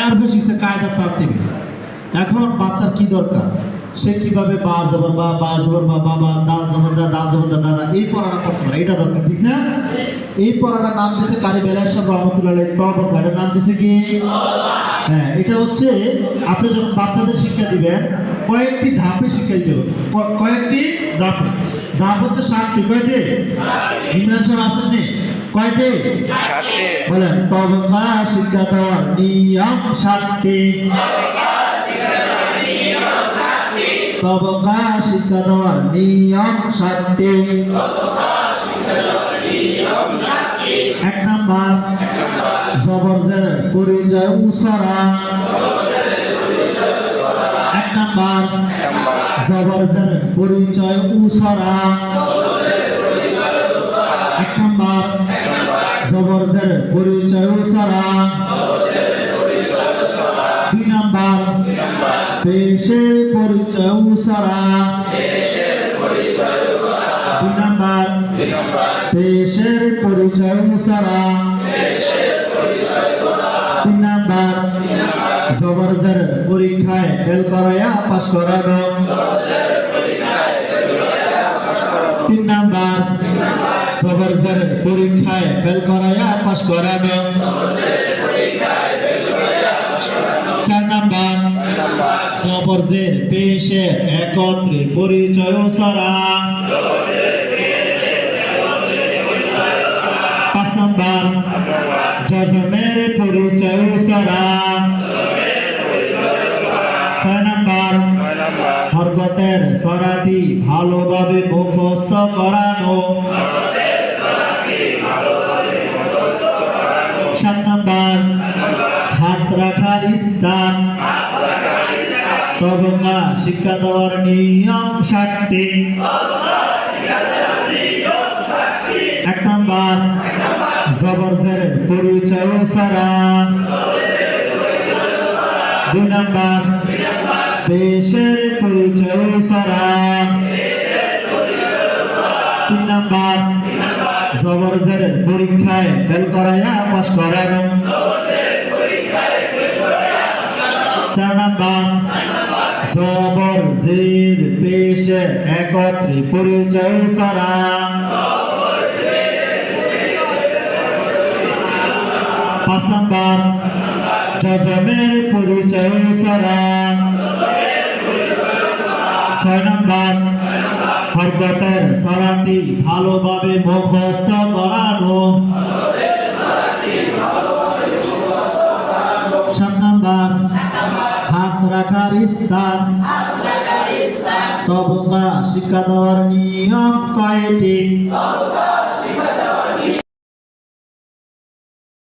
এর বেশি সে কায়দা তার দিবে এখন বাচ্চার কি দরকার? সে কীভাবে বা, জবর বা বা, জবর বা বাবা দাল জবর দা দাল জবর দা দাদা এই পড়াটা করতে পারে। এটা দরকার, ঠিক না? এই পড়াটার নাম দিছে কারি বেলায় সব রহমতুল্লাহ তবক এটার নাম দিছে কি? হ্যাঁ এটা হচ্ছে আপনি যখন বাচ্চাদের শিক্ষা দিবেন, কয়েকটি ধাপে শিক্ষা দিতে কয়েকটি ধাপে। ধাপ হচ্ছে ষাটটি কয়টি? ইমরান সাহেব আসেন নি? কয়টি? বলেন তবকা শিক্ষা দেওয়ার নিয়ম ষাটটি তবকা শিক্ষা দেওয়ার নিয়ম ষাটটি এক নাম্বার জবরজের পরিচয় উসরা এক নাম্বার জবরজের পরিচয় উসরা পেশের পরিচয় উসরা দুই নাম্বার। পেশের পরিচয় উসরা তিন নাম্বার। জবরজের পরীক্ষায় ফেল করাইয়া পাশ করানো তিন নাম্বার। জবরজের পরীক্ষায় ফেল করাইয়া পাশ করানো জবরজের পেশের একত্রে পরিচয় সারা। পাঁচ নাম্বার, জজমের পরিচয় সারা। ছয় নাম্বার, হরকতের সরাটি ভালোভাবে মুখস্থ করানো। সাত নাম্বার, হাত রাখার স্থান। তবকা শিক্ষা দেওয়ার নিয়ম ষাটটি এক নাম্বার জবরজের পরিচয় সারা দুই নাম্বার, দেশের পরিচয় সারা তিন নাম্বার জবরজের পরীক্ষায় ফেল করাইয়া পাশ করানো। চার নাম্বার জবর জের পেশের একত্রে পরিচয় সারা। পাঁচ নাম্বার জজমের পরিচয় সারা। ছয় নাম্বার, হরকতের সারাটি ভালোভাবে মুখস্থ রাখার স্থান। তবকা শিক্ষা দেওয়ার নিয়ম কয়টি?